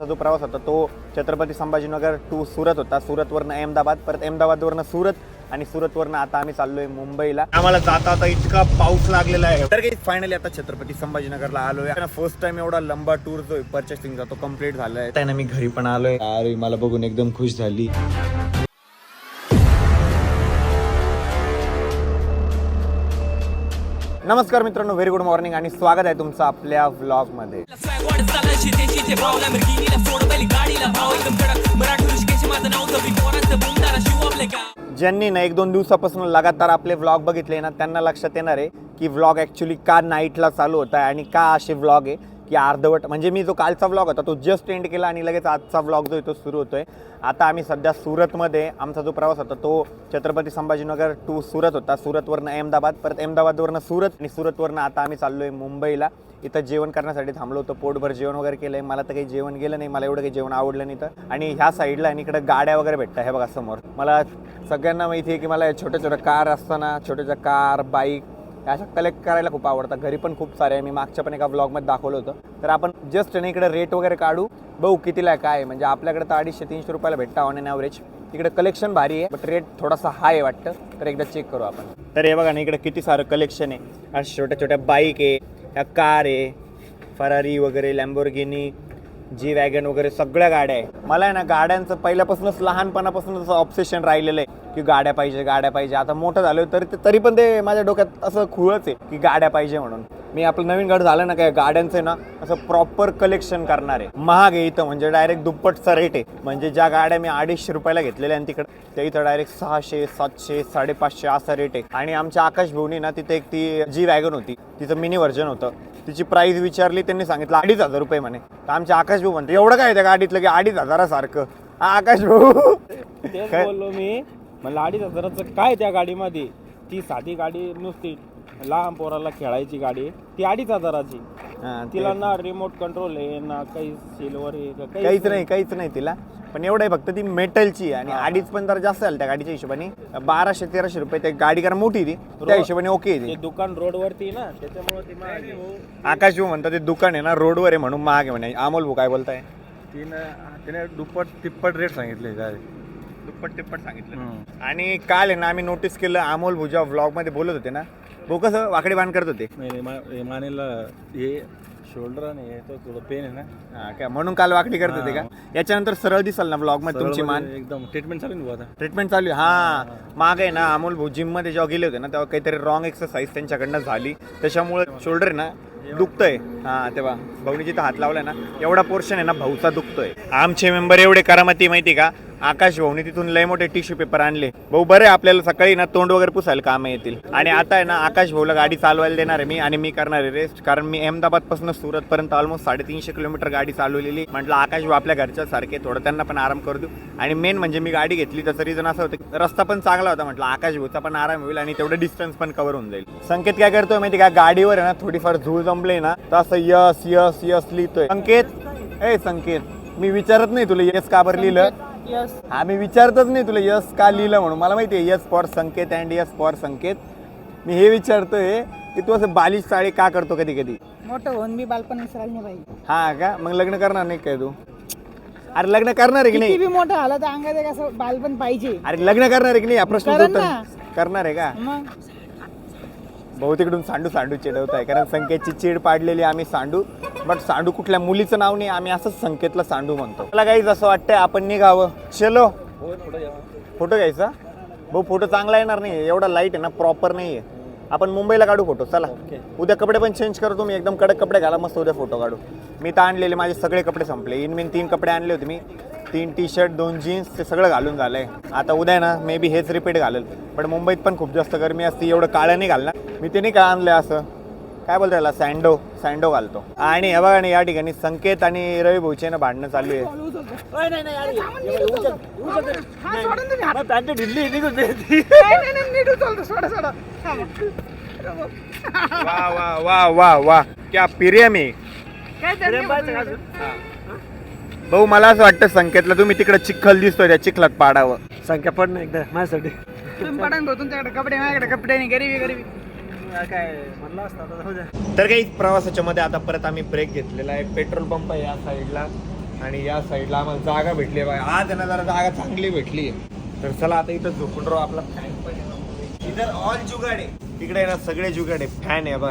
जो प्रवास होता तो छत्रपती संभाजीनगर टू सुरत होता. सुरतवरनं अहमदाबाद परत अहमदाबादवरनं सुरत आणि सुरतवरनं आता आम्ही चाललोय मुंबईला. आम्हाला जाता आता इतका पाऊस लागलेला आहे. तर काही फायनली आता छत्रपती संभाजीनगरला आलोय. फर्स्ट टाइम एवढा लंबा टूर जो पर्चेसिंगचा तो कंप्लीट झालाय. त्याने मी घरी पण आलोय. अरे मला बघून एकदम खुश झाली. नमस्कार मित्रांनो व्हेरी गुड मॉर्निंग आणि स्वागत आहे तुमचं आपल्या व्लॉगमध्ये ज्यांनी ना एक दोन दिवसापासून लगातार आपले व्लॉग बघितले ना त्यांना लक्षात येणार आहे की व्लॉग ॲक्च्युली का नाईटला चालू होत आहे आणि का असे व्लॉग आहे. की अर्धवट म्हणजे मी जो कालचा व्लॉग होता तो जस्ट एंड केला आणि लगेच आजचा व्लॉग जो आहे तो सुरू होतोय. आता आम्ही सध्या सुरतमध्ये आमचा जो प्रवास होता तो छत्रपती संभाजीनगर टू सुरत होता. सुरतवरनं अहमदाबाद परत अहमदाबादवरनं सुरत आणि सुरतवरनं आता आम्ही चाललो आहे मुंबईला. इथं जेवण करण्यासाठी थांबलो होतो पोटभर जेवण वगैरे केलंय. मला तर काही जेवण गेलं नाही मला एवढं काही जेवण आवडलं नाही तर आणि ह्या साईडला आणि इकडे गाड्या वगैरे भेटतात हे बघा समोर. मला सगळ्यांना माहिती आहे की मला छोट्या छोट्या कार असताना छोट्या छोट्या कार बाईक अशा कलेक्ट करायला खूप आवडतात. घरी पण खूप सारे आहे. मी मागच्या पण एका ब्लॉगमध्ये दाखवलं होतं. तर आपण जस्ट इकडे रेट वगैरे काढू. बघू कितीला काय आहे. म्हणजे आपल्याकडे तर अडीचशे तीनशे रुपयाला भेटतं ऑन एन ॲव्हरेज इकडे कलेक्शन भारी आहे बट रेट थोडासा हाय आहे वाटतं. तर एकदा चेक करू आपण. तर हे बघा ना इकडे किती सारं कलेक्शन आहे. अशा छोट्या छोट्या बाईक आहे ह्या कार आहे फरारी वगैरे लॅम्बोर्गिनी जी वॅगन वगैरे सगळ्या गाड्या आहे. मला आहे ना गाड्यांचं पहिल्यापासूनच लहानपणापासूनच असं ऑब्सेशन राहिलेलं आहे की गाड्या पाहिजे गाड्या पाहिजे. आता मोठं झालं तरी तरी पण ते माझ्या डोक्यात असं खुळच आहे की गाड्या पाहिजे म्हणून. मी आपलं नवीन गाड झालं ना काय गाड्यांचं आहे ना असं प्रॉपर कलेक्शन करणार आहे. महाग आहे इथं म्हणजे डायरेक्ट दुप्पटचा रेट आहे. म्हणजे ज्या गाड्या मी अडीचशे रुपयाला घेतलेल्या आहेत तिकडे त्या इथं डायरेक्ट सहाशे सातशे साडेपाचशे असा रेट आहे. आणि आमच्या आकाश ना तिथे एक ती जी वॅगन होती. तिचं मिनी व्हर्जन होतं. तिची प्राइस विचारली त्यांनी सांगितलं अडीच हजार रुपये म्हणे. तर आमचे आकाश भाऊ म्हणते एवढं काय त्या गाडीतलं की अडीच हजारासारखं? हा, आकाश भाऊ. तेच काय? बोललो मी. म्हणलं अडीच हजाराचं काय त्या गाडीमध्ये? ती साधी गाडी नुसती लहान पोराला खेळायची गाडी. ती अडीच हजाराची. तिला ना रिमोट कंट्रोल आहे ना काही सिल्वर आहे काहीच नाही. काहीच नाही तिला. पण एवढं आहे फक्त ती मेटलची आणि अडीच पण जरा जास्त झालं त्या गाडीच्या हिशोबाने. बाराशे तेराशे रुपये त्या गाडी कारण मोठी ती त्या हिशोबाने ओके ते ती दुकान रोडवरती आहे ना त्याच्यामुळे ती महाग आहे. आकाश भाऊ म्हणतात ते दुकान आहे ना रोडवर आहे म्हणून महाग आहे. म्हणे अमोल भाऊ काय बोलताय? तिनं तिने दुप्पट तिप्पट रेट सांगितले दुप्पट तिप्पट सांगितलं. आणि काल आहे ना आम्ही नोटीस केलं अमोल भाऊ जेव्हा व्लॉगमध्ये बोलत होते ना भाऊ कसं वाकडे बांध करत होते? नाही नाही, मा- हे मानेला हे शोल्डर आणि हे तो थोडं पेन आहे ना? हा, काय म्हणून काल वाकडी करत होते का? याच्यानंतर सरळ दिसल ना ब्लॉगमध्ये तुमची मान? एकदम ट्रीटमेंट चालू आहे ना भाऊ आता. ट्रीटमेंट चालू आहे. हा. माग आहे ना अमोल भाऊ जिममध्ये जेव्हा गेले होते ना तेव्हा काहीतरी रॉंग एक्सरसाइज त्यांच्याकडनं झाली. त्याच्यामुळे शोल्डर आहे ना दुखतोय. हा तेव्हा भाऊनी जिथं हात लावलाय ना एवढा पोर्शन आहे ना भाऊचा दुखतोय. आमचे मेंबर एवढे करामती माहिती का? आकाश तिथून लय मोठे टिश्यू पेपर आणले. भाऊ बरे आपल्याला सकाळी ना तोंड वगैरे पुसायला कामं येतील. आणि आता आहे ना आकाश भाऊला गाडी चालवायला देणार आहे मी आणि मी करणार आहे रेस्ट. कारण मी अहमदाबादपासून सुरत पर्यंत ऑलमोस्ट साडेतीनशे किलोमीटर गाडी चालवलेली. म्हटलं आकाश भाऊ आपल्या घरच्या सारखे थोडं त्यांना पण आराम करू देऊ. आणि मेन म्हणजे मी गाडी घेतली त्याचं रिझन असं होतं की रस्ता पण चांगला होता. म्हटलं आकाश भाऊचा पण आराम होईल आणि तेवढं डिस्टन्स पण कव्हर होऊन जाईल. संकेत काय करतोय माहिती का? गाडीवर आहे ना थोडीफार धूळ जमले ना तर असं यस यस यस लिहितोय. संकेत? ए संकेत मी विचारत नाही तुला येस का बरं लिहिलं? हा मी विचारतच नाही तुला यस का लिहिलं म्हणून. मला माहिती आहे yes for Sanket and yes for Sanket. मी हे विचारतोय की तू असं बालिश चाळी का करतो कधी कधी मोठं होऊन मी बालपण विसरायला नाही पाहिजे हा का? मग लग्न करणार नाही काय तू? अरे लग्न करणार आहे की किती नाही बी मोठं आलं तर अंगात एक असं बालपण पाहिजे. अरे लग्न करणार आहे की नाही? प्रश्न करेन उत्तर- ना. करणार आहे का? मग? बहुतेकडून सांडू सांडू चिडवताय. कारण संकेतची चीड पाडलेली आम्ही सांडू. बट सांडू कुठल्या मुलीचं नाव नाही आम्ही असंच संकेतला सांडू म्हणतो. मला काही असं वाटतंय आपण निघावं. चलो. फोटो घ्यायचा? भाऊ फोटो चांगला येणार नाही एवढा लाइट आहे ना प्रॉपर नाही आहे. आपण मुंबईला काढू फोटो चला. उद्या कपडे पण चेंज करतो मी एकदम कडक कपडे घाला मस्त उद्या फोटो काढू. मी तर आणलेले माझे सगळे कपडे संपले. इन मीन तीन कपडे आणले होते मी. तीन टी शर्ट दोन जीन्स ते सगळं घालून झालंय. आता उद्या ना मे बी हेच रिपीट घालेल. पण मुंबईत पण खूप जास्त गरमी असते एवढं काळं नाही घालणार. मी ते नाही का आणलंय असं? काय बोलतो याला? सँडो सँडो घालतो. आणि हे बघा ना या ठिकाणी संकेत आणि रवी भाऊचे ना भांडणं चालू आहे. हा. वा वा वा वा वा. क्या प्रियम आहे? भाऊ मला असं वाटतं संकेतला तुम्ही तिकडे चिखल दिसतोय त्या चिखलात पाडावं. संख्या पड ना एकदा माझ्यासाठी. तुमच्याकडे कपडे माझ्याकडे कपडे नाही गरीबी गरीबी. काय तर काही प्रवासाच्या मध्ये आता परत आम्ही ब्रेक घेतलेला आहे. पेट्रोल पंप आहे या साईडला आणि या साईडला आम्हाला जागा भेटली आहे आज त्यांना जरा जागा चांगली भेटली. आहे तर चला आता इथं झोपून राहू. आपला फॅन पण इधर ऑल जुगाड आहे. तिकडे ना सगळे जुगाड आहे. फॅन आहे बा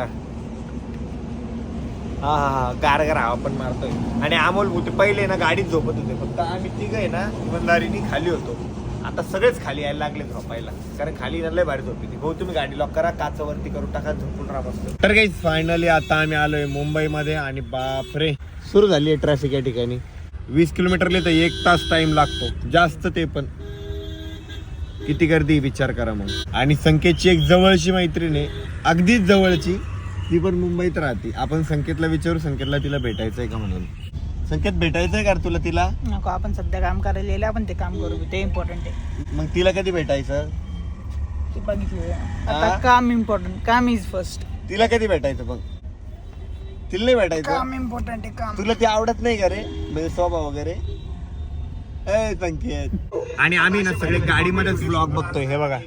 हा हा हा. गारगार हवा पण मारतोय. आणि अमोल होते पहिले ना गाडीत झोपत होते. फक्त आम्ही तिघ आहे ना इमानदारीने खाली होतो. आता सगळेच खाली यायला लागले झोपायला. कारण खाली ना लय भारी झोपी भाऊ तुम्ही गाडी लॉक करा काचावरती करून टाका झोपून राहा तर काही फायनली आता आम्ही आलोय मुंबईमध्ये आणि बापरे. सुरू झाली आहे ट्रॅफिक या ठिकाणी. वीस किलोमीटरले तर एक तास टाइम लागतो. जास्त ते पण. किती गर्दी आहे विचार करा मग. आणि संकेतची एक जवळची मैत्रीण आहे. अगदीच जवळची. ती पण मुंबईत राहते. आपण संकेतला विचारू संकेतला तिला भेटायचंय का म्हणून. संकेत भेटायचंय का रे तुला तिला? नको आपण सध्या काम करायला गेले आपण ते काम करू ते इम्पॉर्टंट आहे. मग तिला कधी भेटायचं? ते बघितलं हा? काम इम्पॉर्टंट काम इज फर्स्ट तिला कधी भेटायचं मग तिला नाही भेटायचं? काम इम्पॉर्टंट आहे काम. तुला ती आवडत नाही का रे? म्हणजे स्वभाव वगैरे? आणि आम्ही ना सगळे गाडीमध्येच ब्लॉग बघतोय हे बघा.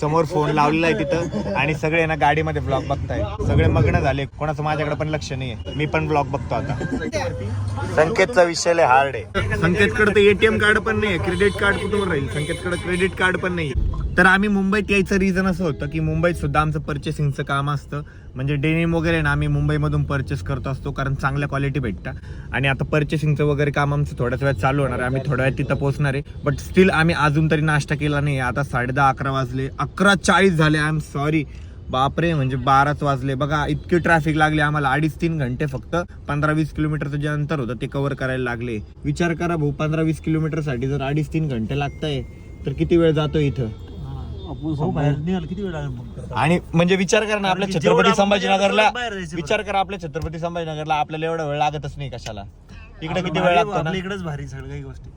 समोर फोन लावलेला आहे तिथं आणि सगळे ना गाडीमध्ये ब्लॉग बघताय. सगळे मग्न झाले कोणाचं माझ्याकडे पण लक्ष नाहीये. मी पण ब्लॉग बघतो आता. संकेतचा विषय हार्ड आहे. संकेतकडे तर एटीएम कार्ड पण नाही क्रेडिट कार्ड कुठून राहील? संकेतकडे क्रेडिट कार्ड पण नाही तर आम्ही मुंबईत यायचं रिझन असं होतं की मुंबईत सुद्धा आमचं पर्चेसिंगचं काम असतं. म्हणजे डेनिम वगैरे ना आम्ही मुंबईमधून परचेस करत असतो कारण चांगल्या क्वालिटी भेटतात आणि आता पर्चेसिंगचं वगैरे काम आमचं थोड्याच वेळात चालू होणार आहे. आम्ही थोड्या वेळात तिथं पोहोचणार आहे. बट स्टील आम्ही अजून तरी नाश्ता केला नाही. आता साडे दहा अकरा वाजले. अकरा चाळीस झाले. आय एम सॉरी बापरे म्हणजे बाराच वाजले. बघा इतकी ट्रॅफिक लागली. आम्हाला अडीच तीन घंटे फक्त पंधरा वीस किलोमीटरचं जे अंतर होतं ते कव्हर करायला लागले. विचार करा भाऊ पंधरा वीस किलोमीटरसाठी जर अडीच तीन घंटे लागताय तर किती वेळ जातो इथं? किती वेळ आणि म्हणजे विचार करा ना आपल्या कारण की जेवढं छत्रपती आपण संभाजीनगरला जेवढं बाहेर जायचं विचार करा आपल्या छत्रपती संभाजीनगरला आपल्याला एवढा वेळ लागतच नाही कशाला. इकडे किती वेळ लागतो ना? आपल्या इकडेच भारी सगळं काही गोष्टी.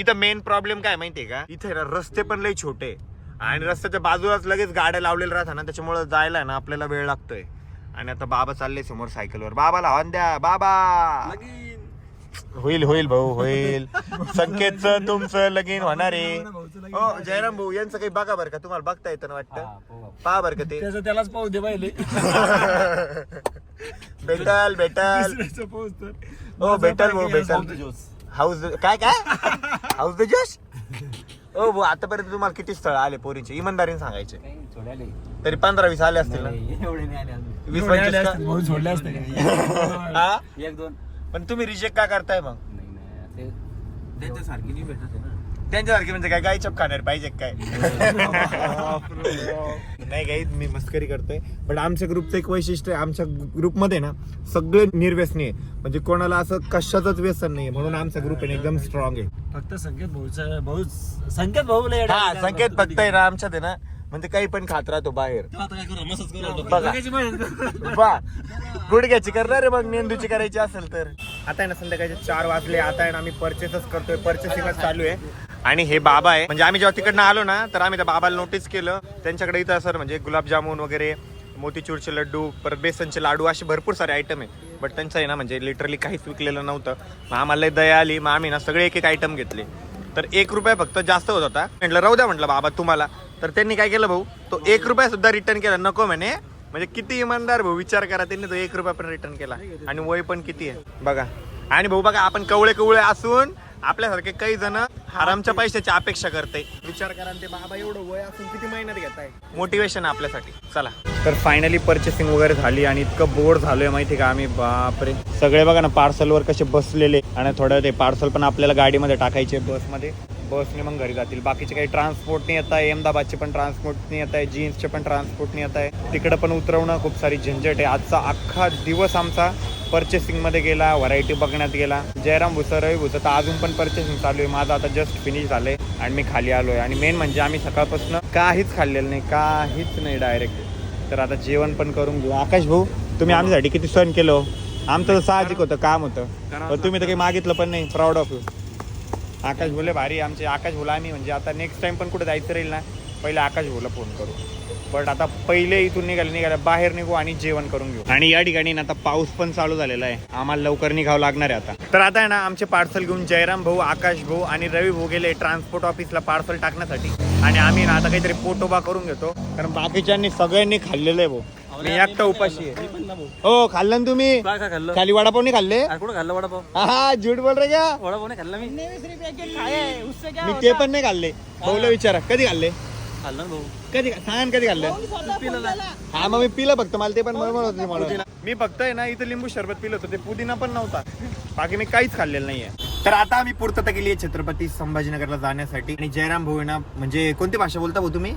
इथं मेन प्रॉब्लेम काय माहितीये का? इथे ना रस्ते पण लय छोटे आणि रस्त्याच्या बाजूलाच लगेच गाड्या लावलेल्या राहतात ना त्याच्यामुळे जायला ना आपल्याला वेळ लागतोय. आणि आता बाबा चालले समोर सायकलवर बाबाला हॉर्न द्या बाबा! होईल होईल भाऊ होईल. संकेतचं तुमचं लगीन होणार आहे. हो जयराम भाऊ यांचं काही बघा बरं का तुम्हाला बघता येतं ना वाटतं? पहा बरं का ते. त्याचं त्यालाच पाहू दे पाहिले. भेटल भेटल. हो भेटल भाऊ भेटल. हाऊस काय काय? हाऊस द जोश? हो भाऊ आतापर्यंत तुम्हाला किती स्थळ आले पोरींचे? इमानदारीने सांगायचे. तरी पंधरा वीस आले असतील ना? वीस पंचवीस सोडले असते हा? एक दोन. पण तुम्ही रिजेक्ट का करताय मग? त्यांच्यासारखी नाही भेटत आहे ना. त्यांच्यासारखे म्हणजे काय? गाय चप खाणार पाहिजे काय? नाही काही मी मस्करी करतोय. पण आमच्या ग्रुपचं एक वैशिष्ट्य आहे आमच्या ग्रुपमध्ये ना सगळे निर्व्यसनी आहे. म्हणजे कोणाला असं कशाचंच व्यसन नाही म्हणून आमचा ग्रुप आहे ना एकदम स्ट्रॉंग आहे. फक्त संकेत भाऊचा भाऊ संकेत भाऊ हा. संकेत फक्त आहे ना आमच्यात आहे ना म्हणजे काही पण खात राहतो बाहेर. आता काय करू मसाज करू बघा. बा. गुडघ्याची करणार रे मग मेंदूची करायची असेल तर. आता आहे ना संध्याकाळचे चार वाजले आता आहे ना आम्ही परचेसच करतोय परचेसिंगच चालू आहे. आणि हे बाबा आहे. म्हणजे आम्ही जेव्हा तिकडनं आलो ना तर आम्ही त्या बाबाला नोटीस केलं. त्यांच्याकडे इथं सर म्हणजे गुलाबजामुन वगैरे मोतीचूरचे लड्डू परत बेसनचे लाडू असे भरपूर सारे आयटम आहे. बट त्यांचं आहे ना म्हणजे लिटरली काहीच विकलेलं नव्हतं. मग आम्हाला दया आली. मग आम्ही ना सगळे एक एक आयटम घेतले. तर एक रुपया फक्त जास्त होत होता. म्हटलं राहू द्या म्हटलं बाबा तुम्हाला. तर त्यांनी काय केलं भाऊ तो एक रुपया सुद्धा रिटर्न केला. नको म्हणे. म्हणजे किती इमानदार भाऊ विचार करा त्यांनी तो एक रुपया पण रिटर्न केला. आणि वय पण किती आहे. बघा. आणि भाऊ बघा आपण कवळे कवळे असून आपल्यासारखे काही जण हरामच्या पैशाची अपेक्षा करते. विचार करा ते बाबा एवढं वय असून किती मेहनत घेत आहे मोटिवेशन आपल्यासाठी. चला. तर फायनली पर्चेसिंग वगैरे झाली आणि इतकं बोर झालोय माहिती का आम्ही? बापरे. सगळे बघा ना पार्सलवर कसे बसलेले आणि थोडं ते पार्सल पण आपल्याला गाडीमध्ये टाकायचे बसमध्ये. बसने मग घरी जातील. बाकीचे काही ट्रान्सपोर्ट नाही येत आहे. अहमदाबादचे पण ट्रान्सपोर्ट नाही येत आहे. जीन्सचे पण ट्रान्सपोर्ट नाही येत आहे. तिकडं पण उतरवणं खूप सारी झंझट आहे. आजचा अख्खा दिवस आमचा पर्चेसिंगमध्ये गेला व्हरायटी बघण्यात गेला. जयराम भुसर रवी भुसर तर अजून पण पर्चेसिंग चालू आहे. माझं आता जस्ट फिनिश झालंय आणि मी खाली आलोय. आणि मेन म्हणजे आम्ही सकाळपासून काहीच खाल्लेलं नाही काहीच नाही डायरेक्ट तर आता जेवण पण करून घेऊ. आकाश भाऊ तुम्ही आमच्यासाठी किती सण केलं हो? आमचं तर साहजिक होतं काम होतं. पण तुम्ही तर काही मागितलं पण नाही proud of you Akash Bhole भारी आमचे आकाश भोला आम्ही म्हणजे आता नेक्स्ट टाइम पण कुठे जायचं राहील ना पहिले आकाश भोला फोन करू. बट आता पहिले इथून निघाले निघाले. बाहेर निघू आणि जेवण करून घेऊ. आणि या ठिकाणी ना आता पाऊस पण चालू झालेला आहे. आम्हाला लवकर निघावं लागणार आहे आता. तर आता आहे ना आमचे पार्सल घेऊन जयराम भाऊ आकाश भाऊ आणि रवी भाऊ गेले ट्रान्सपोर्ट ऑफिसला पार्सल टाकण्यासाठी. आणि आम्ही ना आता काहीतरी पोटोबा करून घेतो. कारण बाकीच्यांनी सगळ्यांनी खाल्लेलं आहे भाऊ. मी एकटा उपाशी आहे. हो खाल्लं ना तुम्ही? काय काय खाल्लं? खाली वडापाव नाही खाल्ले कुठं खाल्लं वडापाव? हा झूट बोल रे का वडापाव नाही खाल्ला मी. पॅकेट खाए उससे क्या मी ते पण नाही खाल्ले. भाऊला विचारा कधी खाल्ले? खाल्लं ना भाऊ? कधी सांग कधी खाल्लं? हा मग मी पिलं फक्त. मला ते पण होते मला मी फक्त आहे ना इथं लिंबू सरबत पिलं होतं. ते पुदिना पण नव्हता. बाकी मी काहीच खाल्लेलं नाहीये. तर आता आम्ही पूर्तता केली आहे छत्रपती संभाजीनगरला जाण्यासाठी. आणि जयराम भाऊ ना म्हणजे कोणती भाषा बोलता भाऊ तुम्ही?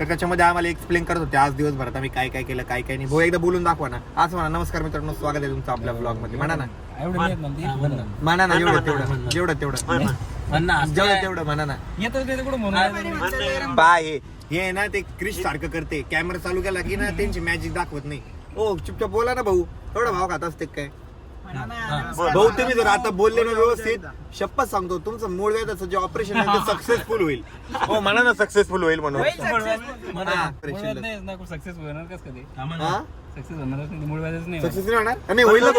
तर त्याच्यामध्ये आम्हाला एक्सप्लेन करत होते. आज दिवसभरात आम्ही काय काय केलं काय काय नाही. भाऊ एकदा बोलून दाखवा ना. आज म्हणा नमस्कार मित्रांनो स्वागत आहे तुमचं आपल्या ब्लॉगमध्ये. म्हणा ना. म्हणा. ना जेवढं तेवढं. जेवढं तेवढं. जेवढं तेवढं म्हणा ना. पाय हे हे आहे ना ते क्रिश सारखं करते. कॅमेरा चालू केला की ना त्यांची मॅजिक दाखवत नाही. ओ चुपचाप बोला ना भाऊ. एवढा भाव खात असते काय? भाऊ तुम्ही जर आता बोलले ना व्यवस्थित शपथ सांगतो तुमचं मूळ वेदाचं जे ऑपरेशन आहे ते सक्सेसफुल होईल. हो म्हणा ना सक्सेसफुल होईल म्हणून. हा, operation ला. सक्सेस होणार कस कधी? सक्सेस होणारच नाही मूळ व्याजच नाही. सक्सेस नाही होणार? नाही होईल हा.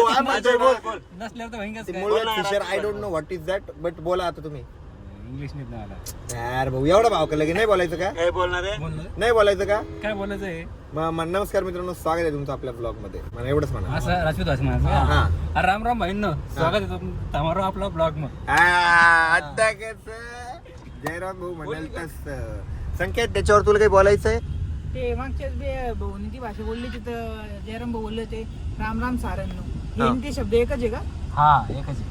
नसल्यावर तर मूळ fisher I don't know what is that but बोला आता तुम्ही. इंग्लिश नाही मला यार भाऊ एवढा भाव का लगे नाही बोलायचं का? काय बोलणार आहे? नाही बोलायचं का? काय बोलायचं आहे म- म- नमस्कार मित्रांनो स्वागत आहे तुमचं आपल्या ब्लॉगमध्ये मला एवढंच म्हणा असं राजपूत असं हा. म्हणायचं अरे राम राम भाईंनो. स्वागत आहे तुम- तुम्हारा आपला ब्लॉग मग आ, आता कस? जयराम भाऊ म्हणाल तस. संकेत त्याच्यावर तुला काही बोलायचं आहे? ते मागच्याच बे भाऊनी ती भाषा बोलली तिथं जयराम भाऊ बोलले ते राम राम सारांनो हे. हा. ते शब्द एकच आहे का? हा एकच आहे.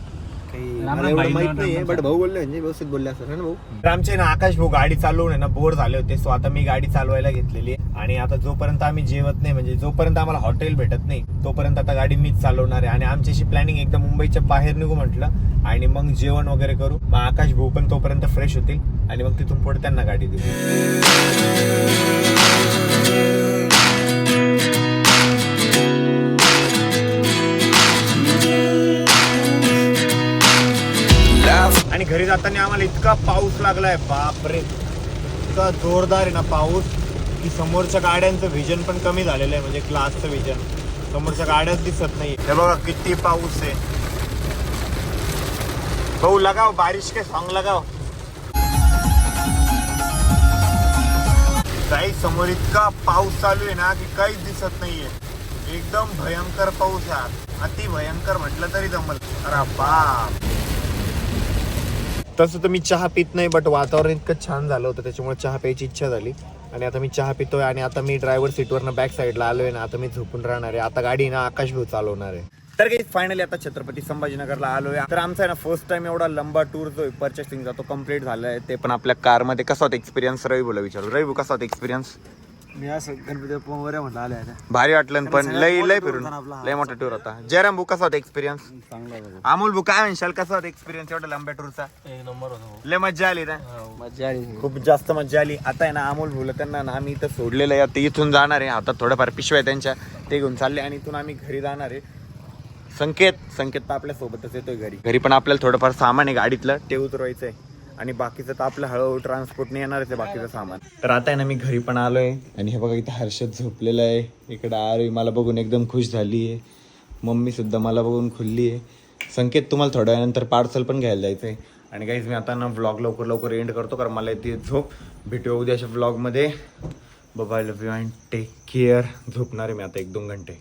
काही राम मला राम एवढं भाई, माहीत राम नाहीये राम बट भाऊ बोलले म्हणजे व्यवस्थित बोलले असं ना भाऊ. तर आमचे ना आकाश भाऊ गाडी चालवून आहे ना बोर झाले होते. सो आता मी गाडी चालवायला घेतलेली आहे. आणि आता जोपर्यंत आम्ही जेवत नाही म्हणजे जोपर्यंत आम्हाला हॉटेल भेटत नाही तोपर्यंत आता गाडी मीच चालवणार आहे. आणि आमची अशी प्लॅनिंग एकदम मुंबईच्या बाहेर निघू म्हटलं. आणि मग जेवण वगैरे करू. मग आकाश भाऊ पण तोपर्यंत फ्रेश होतील. आणि मग तिथून पुढे त्यांना गाडी देऊ. आणि घरी जाताना आम्हाला इतका पाऊस लागलाय बापरे. इतका जोरदार आहे ना पाऊस की समोरच्या गाड्यांचं व्हिजन पण कमी झालेलं आहे म्हणजे ग्लासचं व्हिजन समोरच्या गाड्याच दिसत नाही हे बघा किती पाऊस आहे. भाऊ लगाव बारिश के सॉंग लगाव. काही समोर इतका पाऊस चालू आहे ना की काहीच दिसत नाहीये. एकदम भयंकर पाऊस आहे अति भयंकर म्हटलं तरी जमल. अरे बाप. तसं तर मी चहा पित नाही बट वातावरण इतकं छान झालं होतं त्याच्यामुळे चहा प्यायची इच्छा झाली. आणि आता मी चहा पितोय आणि आता मी ड्रायव्हर सीटवरनं बॅक साईडला आलोय ना आता मी झोपून राहणार आहे. आता गाडी ना आकाश भाऊ चालवणार आहे. तर काही फायनली आता छत्रपती संभाजीनगरला आलोय. तर आमचा आहे ना फर्स्ट टाइम एवढा लंबा टूर जो पर्चेसिंगचा तो कंप्लीट झाला आहे ते पण आपल्या कारमध्ये कसा होता एक्सपिरियन्स रवी बोला विचारू. रवी कसा होता एक्सपिरियन्स मी असं गणपती म्हटलं आता भारी वाटलं पण लय मोठा लय फिरून. लय मोठा टूर होता. जयराम भाऊ कसा होता एक्सपिरियन्स चांगला आहे अमोल भाऊ काय म्हणशाल कसा होता एक्सपिरियन्स एवढा लंब्या टूरचा एक नंबर होतो लय मजा आली ना? मजा आली. खूप जास्त मजा आली. आता आहे ना अमोल भुलं त्यांना ना आम्ही इथं सोडलेलं आहे. आता इथून जाणार आहे. आता थोड्याफार पिशव्या आहे त्यांच्या. ते घेऊन चालले आणि इथून आम्ही घरी जाणार आहे. संकेत संकेत तर आपल्या सोबतच येतोय घरी. घरी पण आपल्याला थोडंफार सामान आहे गाडीतलं. ते उतरवायचं आहे आणि बाकीचं तर आपलं हळूहळू ट्रान्सपोर्टने येणारच आहे बाकीचं सामान. तर आता आहे ना मी घरी पण आलोय. आणि हे बघा इथं हर्षद झोपलेलं आहे. इकडं आरोही मला बघून एकदम खुश झाली आहे मम्मी सुद्धा मला बघून खुलली आहे संकेत तुम्हाला थोड्या वेळानंतर पार्सल पण घ्यायला जायचं आहे आणि काहीच मी आता ना व्लॉग लवकर लवकर एंड करतो कारण मला ती झोप. भेटू उद्या अशा व्लॉगमध्ये bye love you and take care झोपणार आहे मी आता एक दोन घंटे.